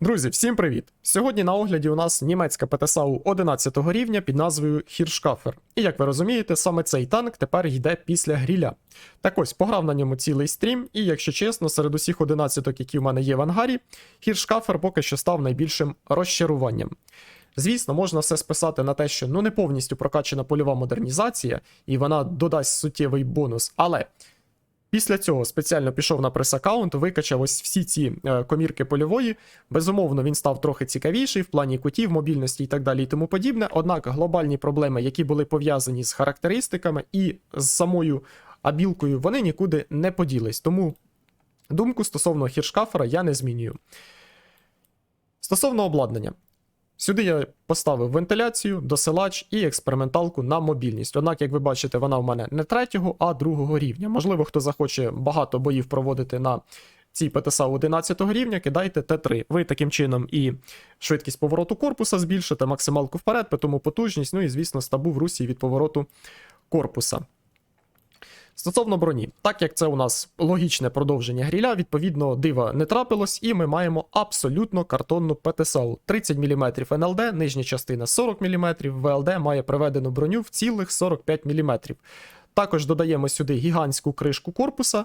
Друзі, всім привіт! Сьогодні на огляді у нас німецька ПТСАУ 11 рівня під назвою Хіршкафер. І як ви розумієте, саме цей танк тепер йде після гріля. Так ось пограв на ньому цілий стрім, і якщо чесно, серед усіх 11, які в мене є в ангарі, Хіршкафер поки що став найбільшим розчаруванням. Звісно, можна все списати на те, що ну не повністю прокачана польова модернізація, і вона додасть суттєвий бонус, але. Після цього спеціально пішов на прес-аккаунт, викачав ось всі ці е, комірки польової. Безумовно, він став трохи цікавіший в плані кутів, мобільності і так далі, і тому подібне. Однак глобальні проблеми, які були пов'язані з характеристиками і з самою абілкою, вони нікуди не поділись. Тому думку стосовно хіршкафера я не змінюю. Стосовно обладнання. Сюди я поставив вентиляцію, досилач і експерименталку на мобільність. Однак, як ви бачите, вона в мене не третього, а другого рівня. Можливо, хто захоче багато боїв проводити на цій ПТСА 11 рівня, кидайте Т3. Ви таким чином і швидкість повороту корпуса збільшите, максималку вперед, тому потужність, ну і, звісно, стабу в русі від повороту корпуса. Стосовно броні, так як це у нас логічне продовження гріля, відповідно, дива не трапилось, і ми маємо абсолютно картонну ПТСАУ. 30 мм НЛД, нижня частина 40 мм, ВЛД має приведену броню в цілих 45 мм. Також додаємо сюди гігантську кришку корпуса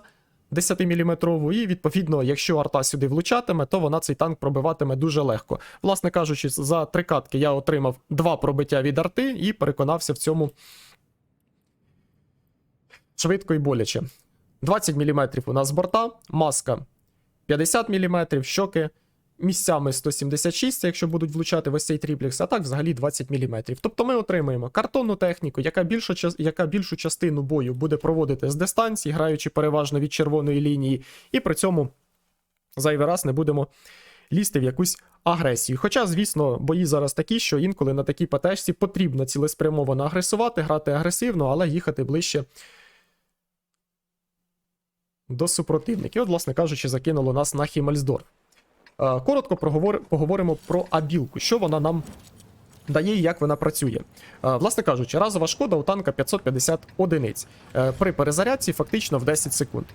10-мм, і відповідно, якщо арта сюди влучатиме, то вона цей танк пробиватиме дуже легко. Власне кажучи, за три катки я отримав два пробиття від арти і переконався в цьому швидко і боляче. 20 мм у нас борта, маска 50 мм, щоки місцями 176, якщо будуть влучати в ось цей тріплікс, а так взагалі 20 мм. Тобто ми отримаємо картонну техніку, яка більшу, яка більшу частину бою буде проводити з дистанції, граючи переважно від червоної лінії, і при цьому зайвий раз не будемо лізти в якусь агресію. Хоча, звісно, бої зараз такі, що інколи на такій ПТшці потрібно цілеспрямовано агресувати, грати агресивно, але їхати ближче до супротивників. От, власне кажучи, закинуло нас на Хімельсдорф. Е, Коротко проговор- поговоримо про абілку, що вона нам дає і як вона працює. Е, Власне кажучи, разова шкода у танка 550 одиниць. Е, При перезарядці фактично в 10 секунд.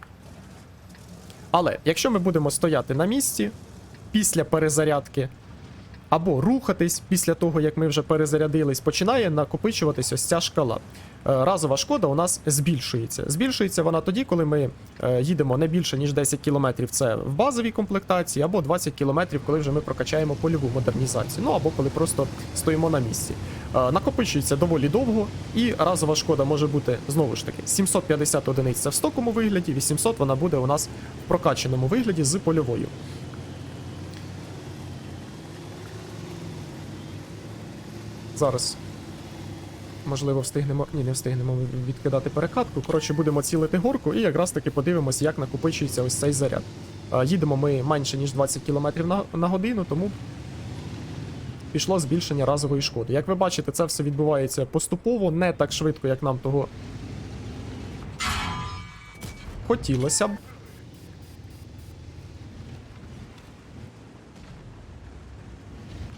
Але якщо ми будемо стояти на місці після перезарядки, або рухатись після того, як ми вже перезарядились, починає накопичуватись ось ця шкала. Е, Разова шкода у нас збільшується. Збільшується вона тоді, коли ми е, їдемо не більше, ніж 10 км це в базовій комплектації, або 20 км, коли вже ми прокачаємо польову модернізацію, ну або коли просто стоїмо на місці. Е, Накопичується доволі довго, і разова шкода може бути знову ж таки 750 одиниць це в стокому вигляді, 800 вона буде у нас в прокачаному вигляді з польовою. Зараз. Можливо, встигнемо. Ні, не встигнемо відкидати перекатку. Коротше, будемо цілити горку і якраз таки подивимось, як накопичується ось цей заряд. Їдемо ми менше, ніж 20 км на, на годину, тому пішло збільшення разової шкоди. Як ви бачите, це все відбувається поступово, не так швидко, як нам того хотілося б.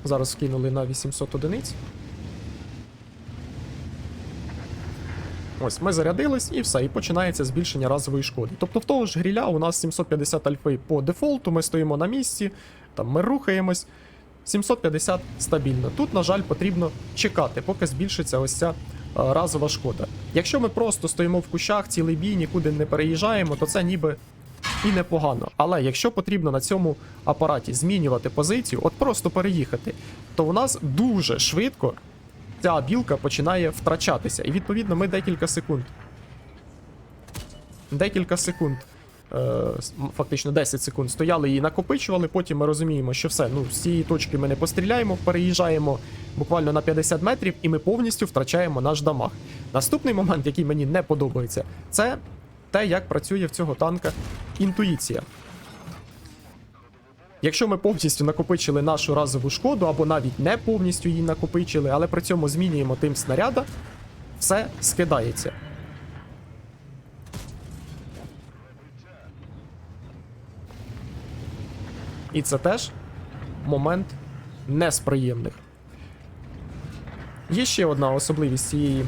Зараз скинули на 800 одиниць. Ось, ми зарядились і все, і починається збільшення разової шкоди. Тобто в того ж гріля у нас 750 альфи по дефолту, ми стоїмо на місці, там ми рухаємось. 750 стабільно. Тут, на жаль, потрібно чекати, поки збільшиться ось ця е, разова шкода. Якщо ми просто стоїмо в кущах, цілий бій, нікуди не переїжджаємо, то це ніби і непогано. Але якщо потрібно на цьому апараті змінювати позицію, от просто переїхати, то у нас дуже швидко ця білка починає втрачатися. І відповідно ми декілька секунд. Декілька секунд. е, Фактично 10 секунд стояли і накопичували. Потім ми розуміємо, що все, ну з цієї точки ми не постріляємо, переїжджаємо буквально на 50 метрів, і ми повністю втрачаємо наш дамаг. Наступний момент, який мені не подобається, це те, як працює в цього танка інтуїція. Якщо ми повністю накопичили нашу разову шкоду, або навіть не повністю її накопичили, але при цьому змінюємо тим снаряда, все скидається. І це теж момент не з приємних. Є ще одна особливість цієї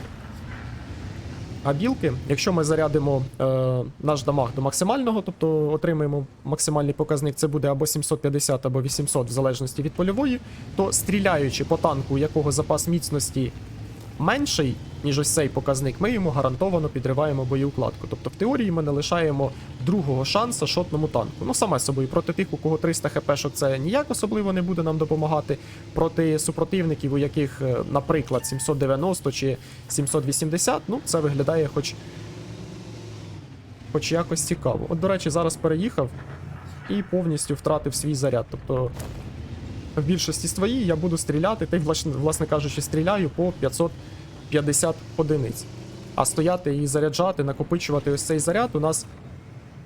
габілки. Якщо ми зарядимо е, наш дамаг до максимального, тобто отримаємо максимальний показник, це буде або 750, або 800, в залежності від польової, то стріляючи по танку, якого запас міцності менший, ніж ось цей показник, ми йому гарантовано підриваємо боєукладку. Тобто, в теорії ми не лишаємо другого шанса шотному танку. Ну, саме собою, проти тих, у кого 300 хпшок, це ніяк особливо не буде нам допомагати. Проти супротивників, у яких, е, наприклад, 790 чи 780, ну, це виглядає хоч. Хоч якось цікаво. От, до речі, зараз переїхав і повністю втратив свій заряд. Тобто в більшості своїй я буду стріляти, та й, власне кажучи, стріляю по 550 одиниць. А стояти і заряджати, накопичувати ось цей заряд у нас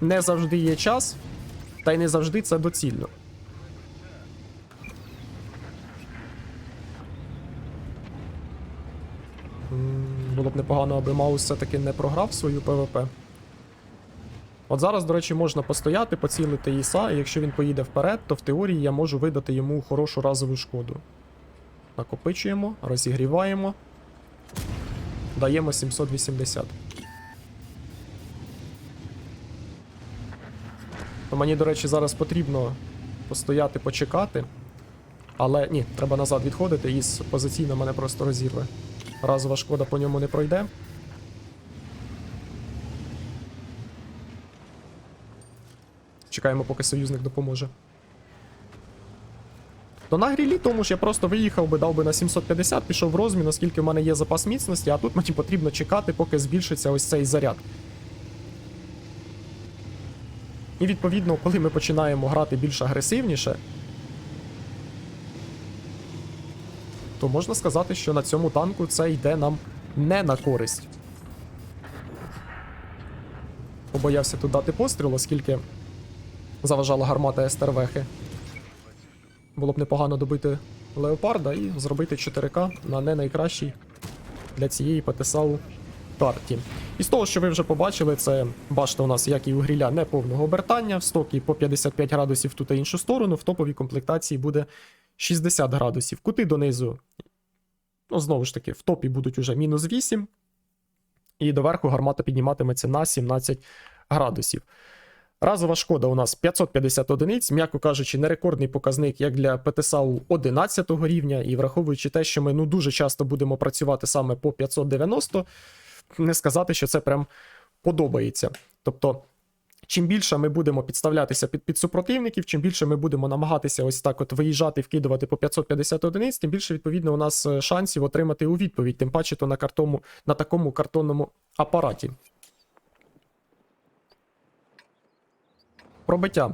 не завжди є час, та й не завжди це доцільно. Було б непогано, аби Маус все-таки не програв свою ПВП. От зараз, до речі, можна постояти, поцілити Іса, і якщо він поїде вперед, то в теорії я можу видати йому хорошу разову шкоду. Накопичуємо, розігріваємо. Даємо 780. То мені, до речі, зараз потрібно постояти, почекати. Але ні, треба назад відходити, Іс позиційно мене просто розірве. Разова шкода по ньому не пройде. Чекаємо, поки союзник допоможе. То на грілі тому ж я просто виїхав би, дав би на 750, пішов в розмін, оскільки в мене є запас міцності, а тут мені потрібно чекати, поки збільшиться ось цей заряд. І відповідно, коли ми починаємо грати більш агресивніше, то можна сказати, що на цьому танку це йде нам не на користь. Побоявся тут дати постріл, оскільки заважала гармата СТРВХи. Було б непогано добити леопарда і зробити 4К на не найкращій для цієї ПТСАУ карті. І з того, що ви вже побачили, це башта у нас, як і у гріля, не повного обертання, в стокі по 55 градусів ту та іншу сторону, в топовій комплектації буде 60 градусів. Кути донизу, ну, знову ж таки, в топі будуть уже мінус 8, і доверху гармата підніматиметься на 17 градусів. Разова шкода у нас 550 одиниць, м'яко кажучи, не рекордний показник як для ПТСАУ 11 рівня, і враховуючи те, що ми ну дуже часто будемо працювати саме по 590, не сказати, що це прям подобається. Тобто, чим більше ми будемо підставлятися під, під супротивників, чим більше ми будемо намагатися ось так от виїжджати, вкидувати по 550 одиниць, тим більше, відповідно, у нас е, шансів отримати у відповідь, тим паче то на, картому, на такому картонному апараті. Пробиття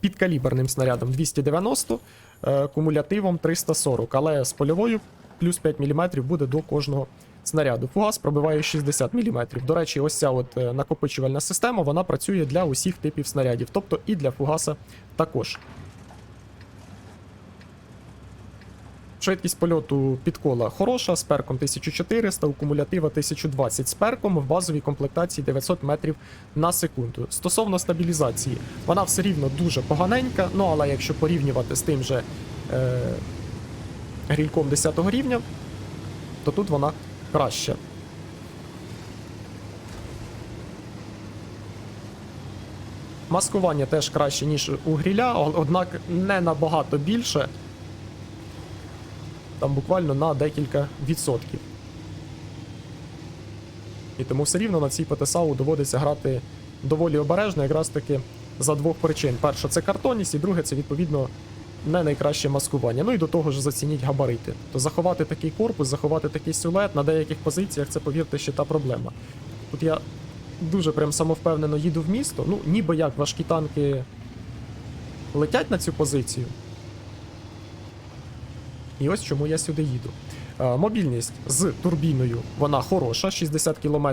підкаліберним снарядом 290, е, кумулятивом 340, але з польовою плюс 5 мм буде до кожного снаряду. Фугас пробиває 60 мм. До речі, ось ця от е, накопичувальна система вона працює для усіх типів снарядів, тобто і для фугаса також. Швидкість польоту підкола хороша, з перком 1400, у кумулятива 1020 з перком в базовій комплектації 900 метрів на секунду. Стосовно стабілізації, вона все рівно дуже поганенька, ну але якщо порівнювати з тим же е, грільком 10 рівня, то тут вона краща. Маскування теж краще, ніж у гріля, однак не набагато більше там буквально на декілька відсотків. І тому все рівно на цій ПТСАУ доводиться грати доволі обережно, якраз таки за двох причин. Перше, це картонність, і друге, це відповідно не найкраще маскування. Ну і до того ж зацініть габарити. То заховати такий корпус, заховати такий силует на деяких позиціях, це повірте, ще та проблема. Тут я дуже прям самовпевнено їду в місто. Ну, ніби як важкі танки летять на цю позицію. І ось чому я сюди їду. Е, Мобільність з турбіною вона хороша, 60 км.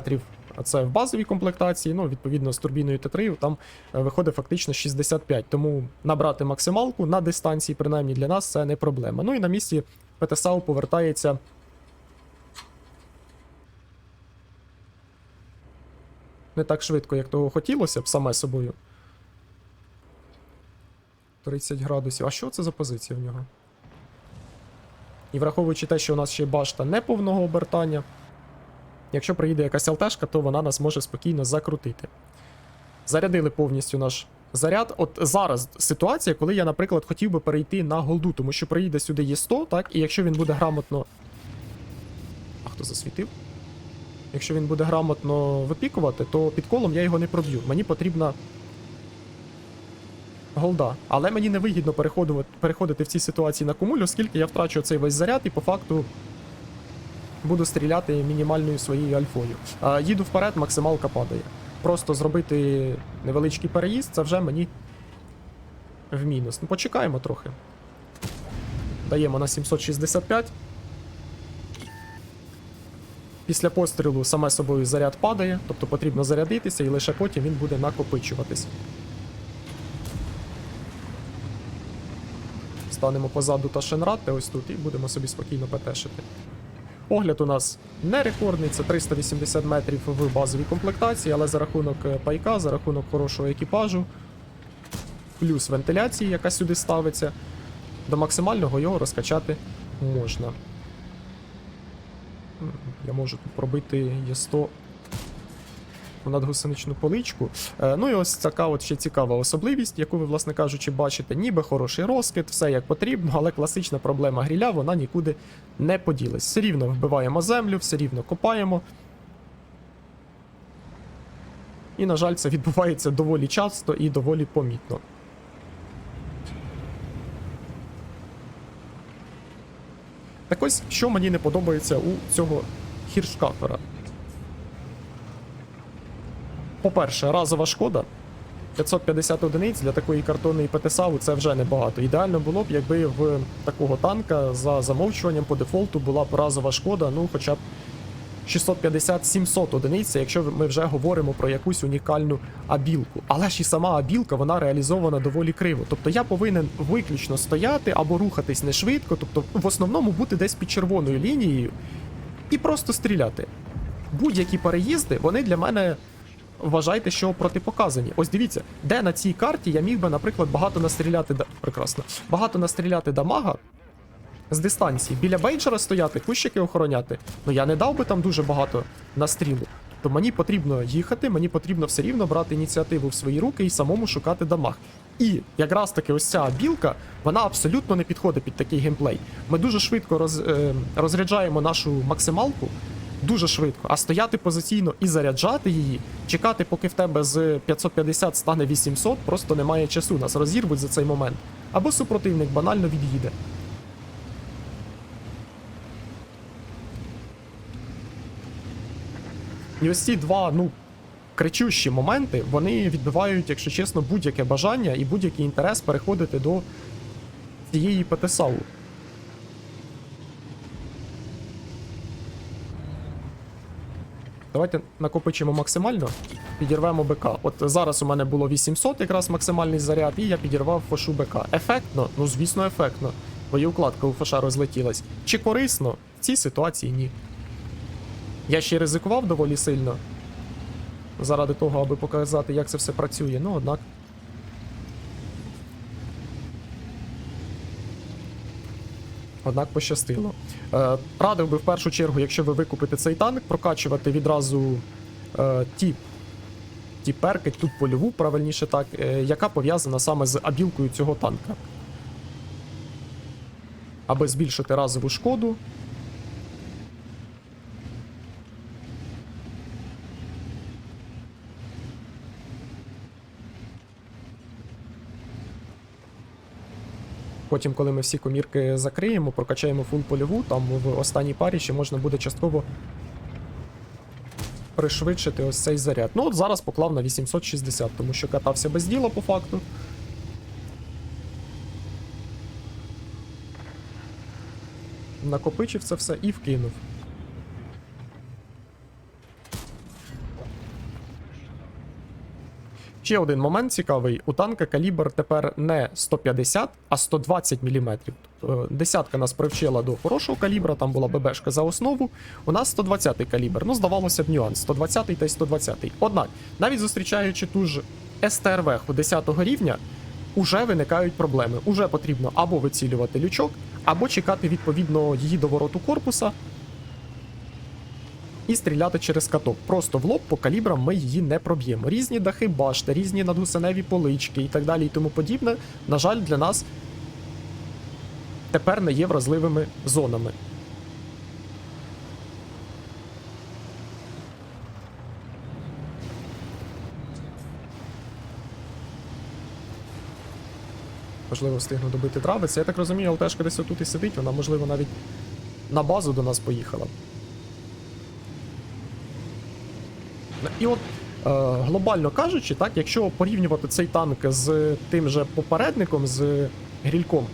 Це в базовій комплектації. Ну, відповідно, з турбіною Т3 там е, виходить фактично 65. Тому набрати максималку на дистанції, принаймні для нас, це не проблема. Ну і на місці ПТСАУ повертається. Не так швидко, як того хотілося б саме собою. 30 градусів. А що це за позиція в нього? І враховуючи те, що у нас ще башта неповного обертання, Якщо приїде якась ЛТшка, то вона нас може спокійно закрутити. Зарядили повністю наш заряд. От зараз ситуація, коли я, наприклад, хотів би перейти на голду, тому що приїде сюди Є100, так, і якщо він буде грамотно. А хто засвітив? Якщо він буде грамотно випікувати, то під колом я його не проб'ю. Мені потрібна голда. Але мені не вигідно переходити в цій ситуації на кумуль, оскільки я втрачу цей весь заряд і по факту буду стріляти мінімальною своєю альфою. А, їду вперед, максималка падає. Просто зробити невеличкий переїзд, це вже мені в мінус. Ну, почекаємо трохи. Даємо на 765. Після пострілу саме собою заряд падає, тобто потрібно зарядитися і лише потім він буде накопичуватись. Станемо позаду та Шенрати ось тут і будемо собі спокійно петешити. Огляд у нас не рекордний, це 380 метрів в базовій комплектації, але за рахунок е, пайка, за рахунок хорошого екіпажу, плюс вентиляції, яка сюди ставиться, до максимального його розкачати можна. Я можу тут пробити Є100 в надгусеничну поличку. Е, ну і ось така от ще цікава особливість, яку ви, власне кажучи, бачите, ніби хороший розкид, все як потрібно, але класична проблема гріля, вона нікуди не поділась. Все рівно вбиваємо землю, все рівно копаємо. І, на жаль, це відбувається доволі часто і доволі помітно. Так ось, що мені не подобається у цього хіршкафера. По-перше, разова шкода. 550 одиниць для такої картонної ПТСАУ це вже небагато. Ідеально було б, якби в такого танка за замовчуванням по дефолту була б разова шкода, ну хоча б 650-700 одиниць, якщо ми вже говоримо про якусь унікальну абілку. Але ж і сама абілка вона реалізована доволі криво. Тобто я повинен виключно стояти або рухатись не швидко, тобто в основному бути десь під червоною лінією і просто стріляти. Будь-які переїзди, вони для мене вважайте, що протипоказані. Ось дивіться, де на цій карті я міг би, наприклад, багато настріляти да... прекрасно, багато настріляти дамага з дистанції. Біля бейджера стояти, кущики охороняти. Ну я не дав би там дуже багато настрілу. То мені потрібно їхати, мені потрібно все рівно брати ініціативу в свої руки і самому шукати дамаг. І якраз таки ось ця білка, вона абсолютно не підходить під такий геймплей. Ми дуже швидко роз, е, розряджаємо нашу максималку, дуже швидко, а стояти позиційно і заряджати її, чекати, поки в тебе з 550 стане 800, просто немає часу. Нас розірвуть за цей момент. Або супротивник банально від'їде. І ось ці два, ну, кричущі моменти, вони відбивають, якщо чесно, будь-яке бажання і будь-який інтерес переходити до цієї ПТСАУ. Давайте накопичимо максимально, підірвемо БК. От зараз у мене було 800 якраз максимальний заряд, і я підірвав фошу БК. Ефектно? Ну звісно, ефектно. Боєукладка у фоша розлетілась. Чи корисно? В цій ситуації ні. Я ще й ризикував доволі сильно. Заради того, аби показати, як це все працює. Ну, однак. Однак пощастило. Е, радив би в першу чергу, якщо ви викупите цей танк, прокачувати відразу е, ті, ті перки, ту польову, правильніше так, е, яка пов'язана саме з абілкою цього танка. Аби збільшити разову шкоду, Потім, коли ми всі комірки закриємо, прокачаємо фул польову, там в останній парі ще можна буде частково пришвидшити ось цей заряд. Ну от зараз поклав на 860, тому що катався без діла по факту. Накопичив це все і вкинув. Ще один момент цікавий: у танка калібр тепер не 150, а 120 мм. Тобто десятка нас привчила до хорошого калібра, там була ББшка за основу. У нас 120 калібр. Ну, здавалося б, нюанс 120 та й 120. Однак, навіть зустрічаючи ту ж СТРВ 10 рівня, уже виникають проблеми. Уже потрібно або вицілювати лючок, або чекати відповідно її довороту корпуса. І стріляти через каток. Просто в лоб по калібрам ми її не проб'ємо. Різні дахи башти, різні надгусеневі полички і так далі, і тому подібне, на жаль, для нас тепер не є вразливими зонами. Можливо, встигну добити трави. Це я так розумію, ЛТшка десь отут і сидить, вона, можливо, навіть на базу до нас поїхала. І от, е, глобально кажучи, так, якщо порівнювати цей танк з тим же попередником, з грільком,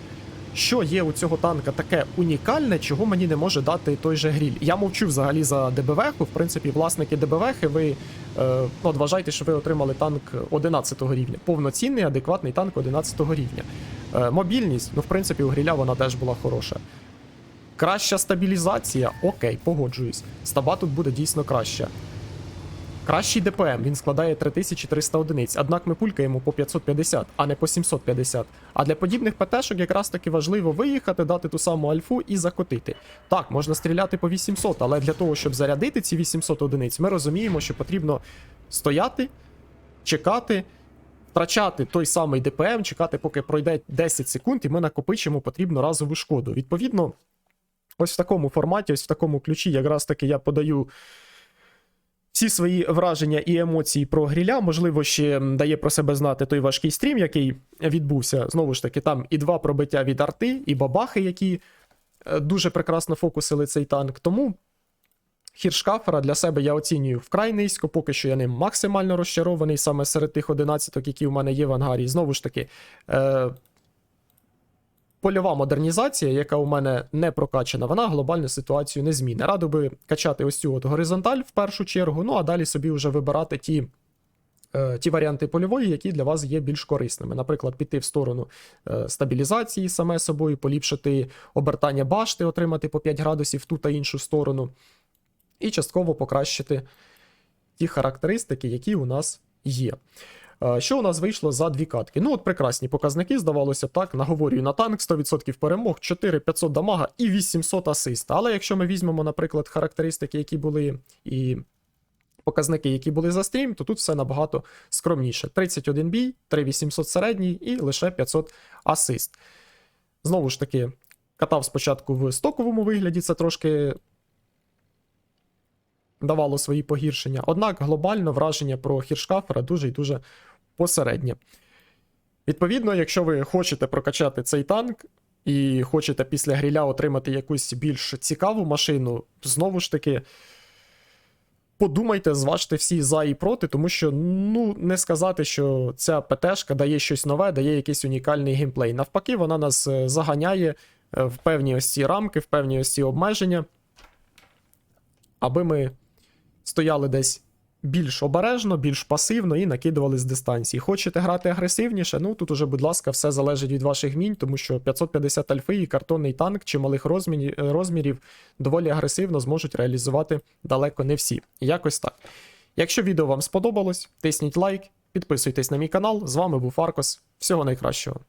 що є у цього танка таке унікальне, чого мені не може дати той же гріль? Я мовчу взагалі за ДБВ-ку. В принципі, власники ДБВ-хи, ви е, ну, от вважайте, що ви отримали танк 11 рівня. Повноцінний, адекватний танк 11 рівня. Е, мобільність, ну, в принципі, у гріля вона теж була хороша. Краща стабілізація, окей, погоджуюсь. Стаба тут буде дійсно краща. Кращий ДПМ, він складає 3300 одиниць, однак ми пулькаємо по 550, а не по 750. А для подібних ПТшок якраз таки важливо виїхати, дати ту саму альфу і закотити. Так, можна стріляти по 800, але для того, щоб зарядити ці 800 одиниць, ми розуміємо, що потрібно стояти, чекати, втрачати той самий ДПМ, чекати, поки пройде 10 секунд, і ми накопичимо потрібну разову шкоду. Відповідно, ось в такому форматі, ось в такому ключі, якраз таки я подаю всі свої враження і емоції про гріля. Можливо, ще дає про себе знати той важкий стрім, який відбувся. Знову ж таки, там і два пробиття від арти, і бабахи, які е, дуже прекрасно фокусили цей танк. Тому хіршкафера для себе я оцінюю вкрай низько, поки що я ним максимально розчарований саме серед тих 11, які в мене є в ангарі. Знову ж таки. Е- Польова модернізація, яка у мене не прокачана, вона глобальну ситуацію не зміни. Радо би качати ось цю от горизонталь в першу чергу, ну а далі собі вже вибирати ті. е, Ті варіанти польової, які для вас є більш корисними. Наприклад, піти в сторону е, стабілізації саме собою, поліпшити обертання башти, отримати по 5 градусів ту та іншу сторону, і частково покращити ті характеристики, які у нас є. Е, Що у нас вийшло за дві катки? Ну, от прекрасні показники, здавалося так. Наговорюю на танк 100% перемог, 4500 дамага і 800 асиста. Але якщо ми візьмемо, наприклад, характеристики, які були, і показники, які були за стрім, то тут все набагато скромніше. 31 бій, 3800 середній і лише 500 асист. Знову ж таки, катав спочатку в стоковому вигляді, це трошки давало свої погіршення. Однак глобально враження про хіршкафера дуже і дуже посереднє. Відповідно, якщо ви хочете прокачати цей танк і хочете після гріля отримати якусь більш цікаву машину, знову ж таки. Подумайте, зважте всі за і проти, тому що ну не сказати, що ця ПТшка дає щось нове, дає якийсь унікальний геймплей. Навпаки, вона нас е, заганяє е, в певні ось ці рамки, в певні ось ці обмеження, аби ми стояли десь більш обережно, більш пасивно і накидували з дистанції. Хочете грати агресивніше? Ну тут уже, будь ласка, все залежить від ваших вмінь, тому що 550 альфи і картонний танк чималих розмірів, доволі агресивно зможуть реалізувати далеко не всі. Якось так. Якщо відео вам сподобалось, тисніть лайк, підписуйтесь на мій канал. З вами був Аркос. Всього найкращого.